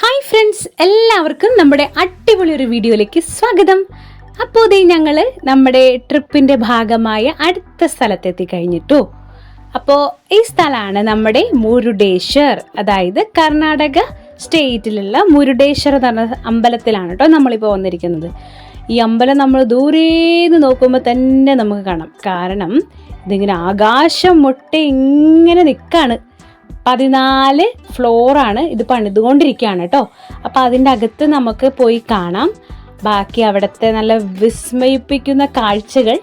Hi friends എല്ലാവർക്കും നമ്മുടെ അടിപൊളി ഒരു വീഡിയോയിലേക്ക് സ്വാഗതം. അപ്പോൾ ഇതേ ഞങ്ങൾ നമ്മുടെ ട്രിപ്പിന്റെ ഭാഗമായ അടുത്ത സ്ഥലത്തെത്തി കഴിഞ്ഞിട്ടു. അപ്പോൾ ഈ സ്ഥലമാണ് നമ്മുടെ മുരുടേശ്വർ അതായത് കർണാടക സ്റ്റേറ്റിലുള്ള മുരുടേശ്വർ എന്ന് പറഞ്ഞ അമ്പലത്തിലാണ് കേട്ടോ നമ്മളിപ്പോൾ വന്നിരിക്കുന്നത്. ഈ അമ്പലം നമ്മൾ ദൂരേന്ന് നോക്കുമ്പോൾ തന്നെ നമുക്ക് കാണാം. കാരണം ഇതിങ്ങനെ ആകാശം മുട്ട ഇങ്ങനെ നിൽക്കാണ് പതിനാല് ഫ്ലോറാണ് ഇത് പണിതുകൊണ്ടിരിക്കുകയാണ് കേട്ടോ. അപ്പോൾ അതിന്റെ അകത്ത് നമുക്ക് പോയി കാണാം. ബാക്കി അവിടുത്തെ നല്ല വിസ്മയിപ്പിക്കുന്ന കാഴ്ചകൾ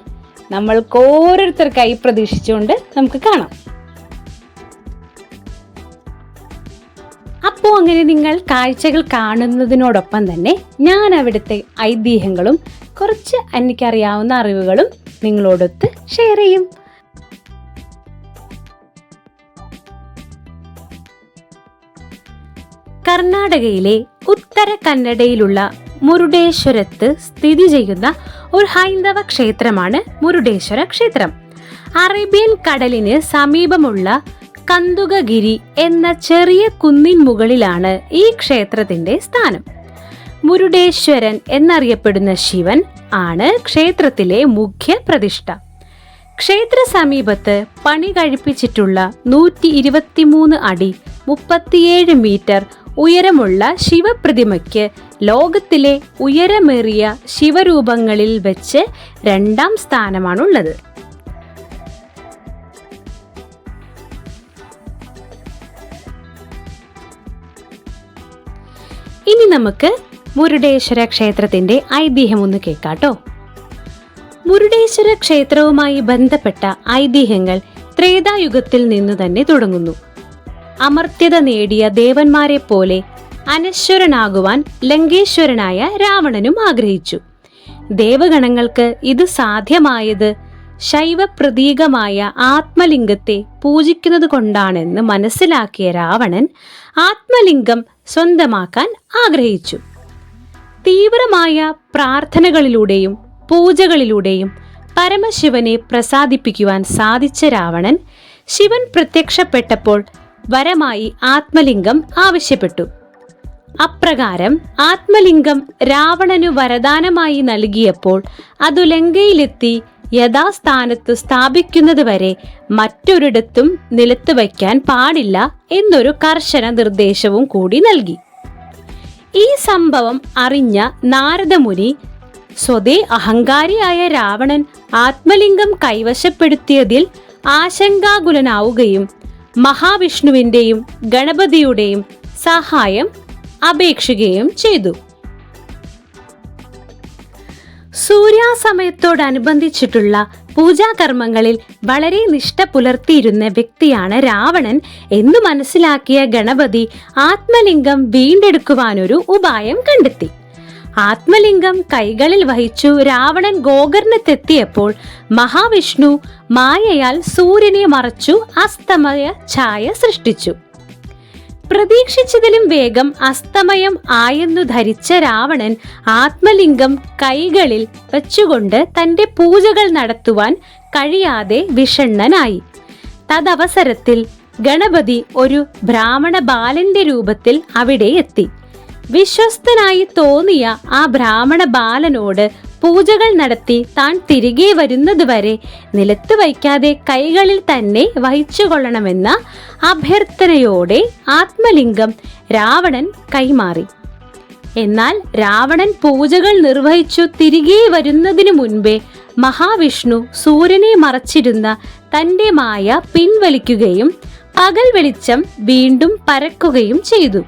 നമ്മൾക്ക് ഓരോരുത്തർക്കായി പ്രതീക്ഷിച്ചുകൊണ്ട് നമുക്ക് കാണാം. അപ്പോൾ അങ്ങനെ നിങ്ങൾ കാഴ്ചകൾ കാണുന്നതിനോടൊപ്പം തന്നെ ഞാൻ അവിടുത്തെ ഐതിഹ്യങ്ങളും കുറച്ച് എനിക്കറിയാവുന്ന അറിവുകളും നിങ്ങളോടൊത്ത് ഷെയർ ചെയ്യും. കർണാടകയിലെ ഉത്തര കന്നഡയിലുള്ള മുരുടേശ്വരത്ത് സ്ഥിതി ചെയ്യുന്ന ഒരു ഹൈന്ദവ ക്ഷേത്രമാണ് മുരുടേശ്വര ക്ഷേത്രം. അറേബ്യൻ കടലിന് സമീപമുള്ള കന്തുകഗിരി എന്ന ചെറിയ കുന്നിൻ മുകളിലാണ് ഈ ക്ഷേത്രത്തിന്റെ സ്ഥാനം. മുരുടേശ്വരൻ എന്നറിയപ്പെടുന്ന ശിവൻ ആണ് ക്ഷേത്രത്തിലെ മുഖ്യ പ്രതിഷ്ഠ. ക്ഷേത്ര സമീപത്ത് പണി കഴിപ്പിച്ചിട്ടുള്ള നൂറ്റി ഇരുപത്തിമൂന്ന് അടി മുപ്പത്തിയേഴ് മീറ്റർ ഉയരമുള്ള ശിവപ്രതിമയ്ക്ക് ലോകത്തിലെ ഉയരമേറിയ ശിവരൂപങ്ങളിൽ വെച്ച് രണ്ടാം സ്ഥാനമാണുള്ളത്. ഇനി നമുക്ക് മുരുടേശ്വര ക്ഷേത്രത്തിന്റെ ഐതിഹ്യം ഒന്ന് കേൾക്കാട്ടോ മുരുടേശ്വര ക്ഷേത്രവുമായി ബന്ധപ്പെട്ട ഐതിഹ്യങ്ങൾ ത്രേതായുഗത്തിൽ നിന്ന് തന്നെ തുടങ്ങുന്നു. അമർത്യത നേടിയ ദേവന്മാരെ പോലെ അനശ്വരനാകുവാൻ ലങ്കേശ്വരനായ രാവണനും ആഗ്രഹിച്ചു. ദേവഗണങ്ങൾക്ക് ഇത് സാധ്യമായത് ശൈവ പ്രതീകമായ ആത്മലിംഗത്തെ പൂജിക്കുന്നത് കൊണ്ടാണെന്ന് മനസ്സിലാക്കിയ രാവണൻ ആത്മലിംഗം സ്വന്തമാക്കാൻ ആഗ്രഹിച്ചു. തീവ്രമായ പ്രാർത്ഥനകളിലൂടെയും പൂജകളിലൂടെയും പരമശിവനെ പ്രസാദിപ്പിക്കുവാൻ സാധിച്ച രാവണൻ ശിവൻ പ്രത്യക്ഷപ്പെട്ടപ്പോൾ വരമായി ആത്മലിംഗം ആവശ്യപ്പെട്ടു. അപ്രകാരം ആത്മലിംഗം രാവണനു വരദാനമായി നൽകിയപ്പോൾ അതു ലങ്കയിലെത്തി യഥാസ്ഥാനത്ത് സ്ഥാപിക്കുന്നതുവരെ മറ്റൊരിടത്തും നിലത്ത് വയ്ക്കാൻ പാടില്ല എന്നൊരു കർശന നിർദ്ദേശവും കൂടി നൽകി. ഈ സംഭവം അറിഞ്ഞ നാരദമുനി സ്വതേ അഹങ്കാരിയായ രാവണൻ ആത്മലിംഗം കൈവശപ്പെടുത്തിയതിൽ ആശങ്കാകുലനാവുകയും മഹാവിഷ്ണുവിന്റെയും ഗണപതിയുടെയും സഹായം അപേക്ഷിക്കുകയും ചെയ്തു. സൂര്യാസമയത്തോടനുബന്ധിച്ചിട്ടുള്ള പൂജാകർമ്മങ്ങളിൽ വളരെ നിഷ്ഠ പുലർത്തിയിരുന്ന വ്യക്തിയാണ് രാവണൻ എന്ന് മനസ്സിലാക്കിയ ഗണപതി ആത്മലിംഗം വീണ്ടെടുക്കുവാനൊരു ഉപായം കണ്ടെത്തി. ആത്മലിംഗം കൈകളിൽ വഹിച്ചു രാവണൻ ഗോകർണത്തെത്തിയപ്പോൾ മഹാവിഷ്ണു മായയാൽ സൂര്യനെ മറച്ചു അസ്തമയ ഛായ സൃഷ്ടിച്ചു. പ്രതീക്ഷിച്ചതിലും വേഗം അസ്തമയം ആയെന്നു ധരിച്ച രാവണൻ ആത്മലിംഗം കൈകളിൽ വച്ചുകൊണ്ട് തന്റെ പൂജകൾ നടത്തുവാൻ കഴിയാതെ വിഷണ്ണനായി. തദവസരത്തിൽ ഗണപതി ഒരു ബ്രാഹ്മണ ബാലന്റെ രൂപത്തിൽ അവിടെ എത്തി. വിശ്വസ്തനായി തോന്നിയ ആ ബ്രാഹ്മണ ബാലനോട് പൂജകൾ നടത്തി താൻ തിരികെ വരുന്നതുവരെ നിലത്ത് വയ്ക്കാതെ കൈകളിൽ തന്നെ വഹിച്ചുകൊള്ളണമെന്ന അഭ്യർത്ഥനയോടെ ആത്മലിംഗം രാവണൻ കൈമാറി. എന്നാൽ രാവണൻ പൂജകൾ നിർവഹിച്ചു തിരികെ വരുന്നതിനു മുൻപേ മഹാവിഷ്ണു സൂര്യനെ മറച്ചിരുന്ന തന്റെ മായ പിൻവലിക്കുകയും പകൽ വെളിച്ചം വീണ്ടും പരക്കുകയും ചെയ്തു.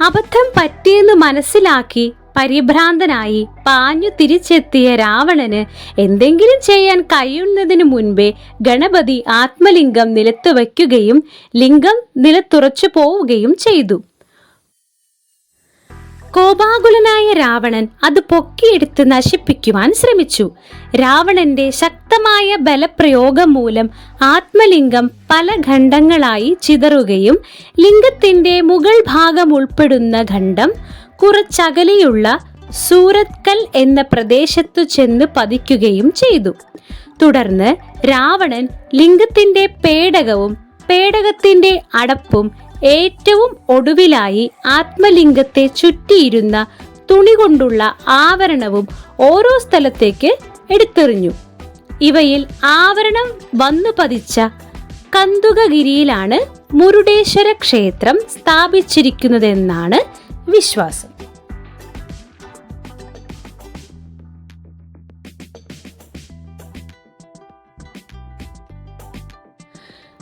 അബദ്ധം പറ്റിയെന്ന് മനസ്സിലാക്കി പരിഭ്രാന്തനായി പാഞ്ഞു തിരിച്ചെത്തിയ രാവണന് എന്തെങ്കിലും ചെയ്യാൻ കഴിയുന്നതിനു മുൻപേ ഗണപതി ആത്മലിംഗം നിലത്ത് വയ്ക്കുകയും ലിംഗം നിലത്തുറച്ചു പോവുകയും ചെയ്തു. കോപാകുലനായ രാവണൻ അത് പൊക്കിയെടുത്ത് നശിപ്പിക്കുവാൻ ശ്രമിച്ചു. രാവണന്റെ ശക്തമായ ബലപ്രയോഗം മൂലം ആത്മലിംഗം പല ഖണ്ഡങ്ങളായി ചിതറുകയും ലിംഗത്തിന്റെ മുകൾ ഭാഗം ഉൾപ്പെടുന്ന ഖണ്ഡം കുറച്ചകലെയുള്ള സൂരത്കൽ എന്ന പ്രദേശത്തു ചെന്ന് പതിക്കുകയും ചെയ്തു. തുടർന്ന് രാവണൻ ലിംഗത്തിന്റെ പേടകവും പേടകത്തിന്റെ അടപ്പും ഏറ്റവും ഒടുവിലായി ആത്മലിംഗത്തെ ചുറ്റിയിരുന്ന തുണി കൊണ്ടുള്ള ആവരണവും ഓരോ സ്ഥലത്തേക്ക് എടുത്തെറിഞ്ഞു. ഇവയിൽ ആവരണം വന്നു പതിച്ച കന്തുകഗിരിയിലാണ് മുരുടേശ്വര ക്ഷേത്രം സ്ഥാപിച്ചിരിക്കുന്നതെന്നാണ് വിശ്വാസം.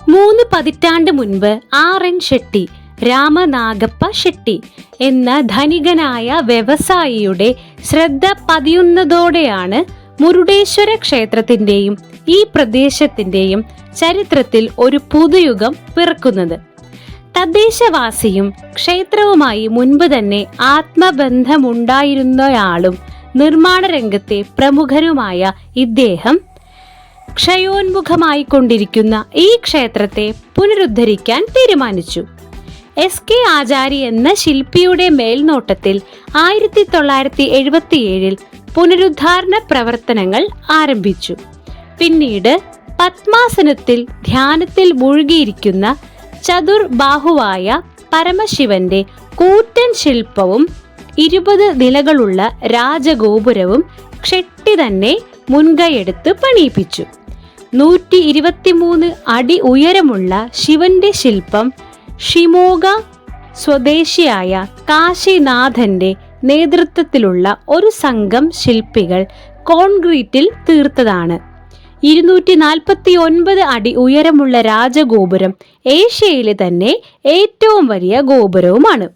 മൂന്ന് പതിറ്റാണ്ട് മുൻപ് ആർ എൻ ഷെട്ടി രാമനാഗപ്പ ഷെട്ടി എന്ന ധനികനായ വ്യവസായിയുടെ ശ്രദ്ധ പതിയുന്നതോടെയാണ് മുരുടേശ്വര ക്ഷേത്രത്തിന്റെയും ഈ പ്രദേശത്തിന്റെയും ചരിത്രത്തിൽ ഒരു പുതുയുഗം പിറക്കുന്നത്. തദ്ദേശവാസിയും ക്ഷേത്രവുമായി മുൻപ് തന്നെ ആത്മബന്ധമുണ്ടായിരുന്നയാളും നിർമ്മാണ രംഗത്തെ പ്രമുഖരുമായ ഇദ്ദേഹം ക്ഷയോന്മുഖമായി കൊണ്ടിരിക്കുന്ന ഈ ക്ഷേത്രത്തെ പുനരുദ്ധരിക്കാൻ തീരുമാനിച്ചു. എസ് കെ ആചാരി എന്ന ശില്പിയുടെ മേൽനോട്ടത്തിൽ ആയിരത്തി തൊള്ളായിരത്തി എഴുപത്തിയേഴിൽ പുനരുദ്ധാരണ പ്രവർത്തനങ്ങൾ ആരംഭിച്ചു. പിന്നീട് പത്മാസനത്തിൽ ധ്യാനത്തിൽ മുഴുകിയിരിക്കുന്ന ചതുർബാഹുവായ പരമശിവന്റെ കൂറ്റൻ ശില്പവും ഇരുപത് നിലകളുള്ള രാജഗോപുരവും ക്ഷെട്ടി തന്നെ മുൻകൈയെടുത്ത് പണിയിപ്പിച്ചു. നൂറ്റി ഇരുപത്തിമൂന്ന് അടി ഉയരമുള്ള ശിവന്റെ ശില്പം ഷിമോഗ സ്വദേശിയായ കാശിനാഥന്റെ നേതൃത്വത്തിലുള്ള ഒരു സംഘം ശില്പികൾ കോൺക്രീറ്റിൽ തീർത്തതാണ്. ഇരുന്നൂറ്റി നാൽപ്പത്തി ഒൻപത് അടി ഉയരമുള്ള രാജഗോപുരം ഏഷ്യയിലെ തന്നെ ഏറ്റവും വലിയ ഗോപുരവുമാണ്.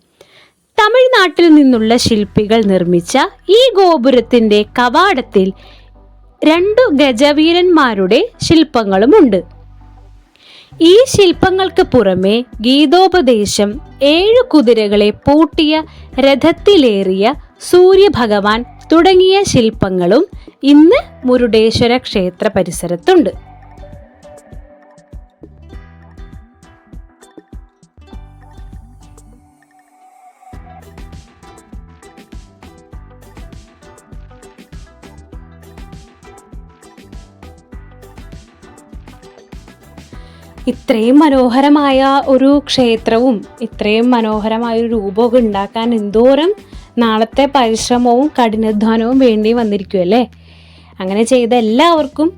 തമിഴ്നാട്ടിൽ നിന്നുള്ള ശില്പികൾ നിർമ്മിച്ച ഈ ഗോപുരത്തിന്റെ കവാടത്തിൽ രണ്ടു ഗജവീരന്മാരുടെ ശില്പങ്ങളുമുണ്ട്. ഈ ശില്പങ്ങൾക്ക് പുറമെ ഗീതോപദേശം ഏഴ് കുതിരകളെ പൂട്ടിയ രഥത്തിലേറിയ സൂര്യഭഗവാൻ തുടങ്ങിയ ശില്പങ്ങളും ഇന്ന് മുരുടേശ്വര ക്ഷേത്ര പരിസരത്തുണ്ട്. ഇത്രയും മനോഹരമായ ഒരു ക്ഷേത്രവും ഇത്രയും മനോഹരമായ ഒരു രൂപമൊക്കെ ഉണ്ടാക്കാൻ എന്തോരം നാളത്തെ പരിശ്രമവും കഠിനാധ്വാനവും വേണ്ടി വന്നിരിക്കുമല്ലേ അങ്ങനെ ചെയ്ത എല്ലാവർക്കും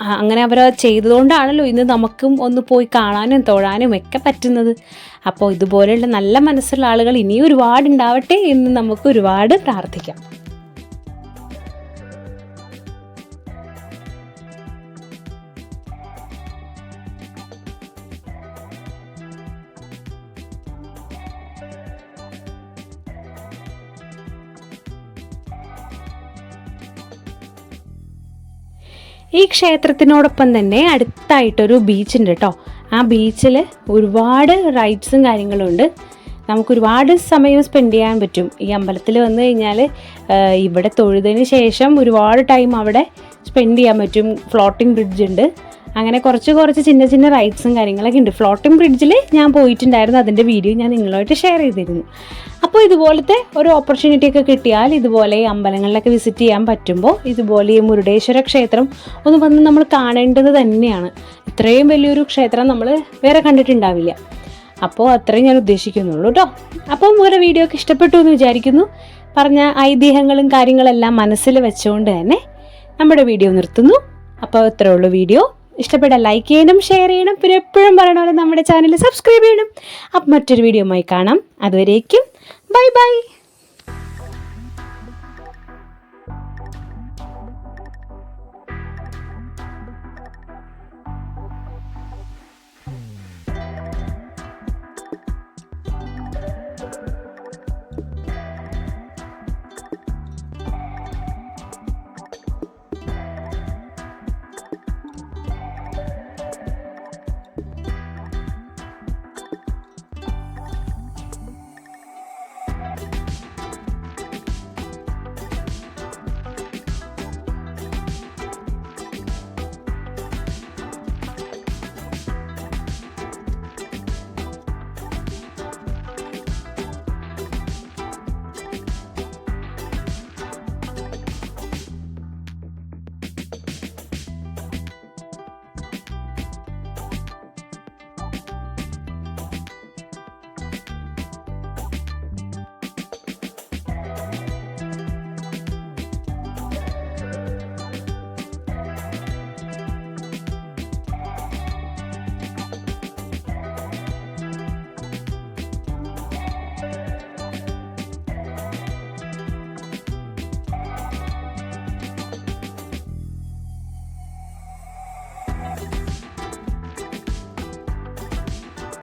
അങ്ങനെ അവർ ചെയ്തതുകൊണ്ടാണല്ലോ ഇന്ന് നമുക്കും ഒന്ന് പോയി കാണാനും തൊഴാനും ഒക്കെ പറ്റുന്നത്. അപ്പോൾ ഇതുപോലെയുള്ള നല്ല മനസ്സുള്ള ആളുകൾ ഇനിയും ഒരുപാട് ഉണ്ടാവട്ടെ എന്ന് നമുക്ക് ഒരുപാട് പ്രാർത്ഥിക്കാം. ഈ ക്ഷേത്രത്തിനോടൊപ്പം തന്നെ അടുത്തായിട്ടൊരു ബീച്ച് ഉണ്ട് കേട്ടോ ആ ബീച്ചിൽ ഒരുപാട് റൈഡ്സും കാര്യങ്ങളും ഉണ്ട് നമുക്ക് ഒരുപാട് സമയം സ്പെൻഡ് ചെയ്യാൻ പറ്റും. ഈ അമ്പലത്തിൽ വന്നു കഴിഞ്ഞാൽ ഇവിടെ തൊഴുതിന് ശേഷം ഒരുപാട് ടൈം അവിടെ സ്പെൻഡ് ചെയ്യാൻ പറ്റും. ഫ്ലോട്ടിംഗ് ബ്രിഡ്ജ് ഉണ്ട്. അങ്ങനെ കുറച്ച് കുറച്ച് ചിന്ന ചിന്ന റൈഡ്സും കാര്യങ്ങളൊക്കെ ഉണ്ട്. ഫ്ലോട്ടിംഗ് ബ്രിഡ്ജിൽ ഞാൻ പോയിട്ടുണ്ടായിരുന്നു. അതിന്റെ വീഡിയോ ഞാൻ നിങ്ങളുമായിട്ട് ഷെയർ ചെയ്തിരുന്നു. അപ്പോൾ ഇതുപോലത്തെ ഒരു ഓപ്പർച്യൂണിറ്റി ഒക്കെ കിട്ടിയാൽ ഇതുപോലെ ഈ അമ്പലങ്ങളിലൊക്കെ വിസിറ്റ് ചെയ്യാൻ പറ്റുമ്പോൾ ഇതുപോലെ ഈ മുരുടേശ്വര ക്ഷേത്രം ഒന്ന് വന്ന് നമ്മൾ കാണേണ്ടത് തന്നെയാണ്. ഇത്രയും വലിയൊരു ക്ഷേത്രം നമ്മൾ വേറെ കണ്ടിട്ടുണ്ടാവില്ല. അപ്പോൾ അത്രയും ഞാൻ ഉദ്ദേശിക്കുന്നുള്ളൂ കേട്ടോ അപ്പോൾ ഓരോ വീഡിയോ ഒക്കെ ഇഷ്ടപ്പെട്ടു എന്ന് വിചാരിക്കുന്നു. പറഞ്ഞ ഐതിഹ്യങ്ങളും കാര്യങ്ങളെല്ലാം മനസ്സിൽ വെച്ചുകൊണ്ട് തന്നെ നമ്മുടെ വീഡിയോ നിർത്തുന്നു. അപ്പോൾ ഇത്രേ ഉള്ളൂ വീഡിയോ. ഇഷ്ടപ്പെട്ട ലൈക്ക് ചെയ്യണം ഷെയർ ചെയ്യണം. പിന്നെ എപ്പോഴും പറയണ പോലെ നമ്മുടെ ചാനൽ സബ്സ്ക്രൈബ് ചെയ്യണം. അപ്പം മറ്റൊരു വീഡിയോയുമായി കാണാം. അതുവരേക്കും Bye-bye!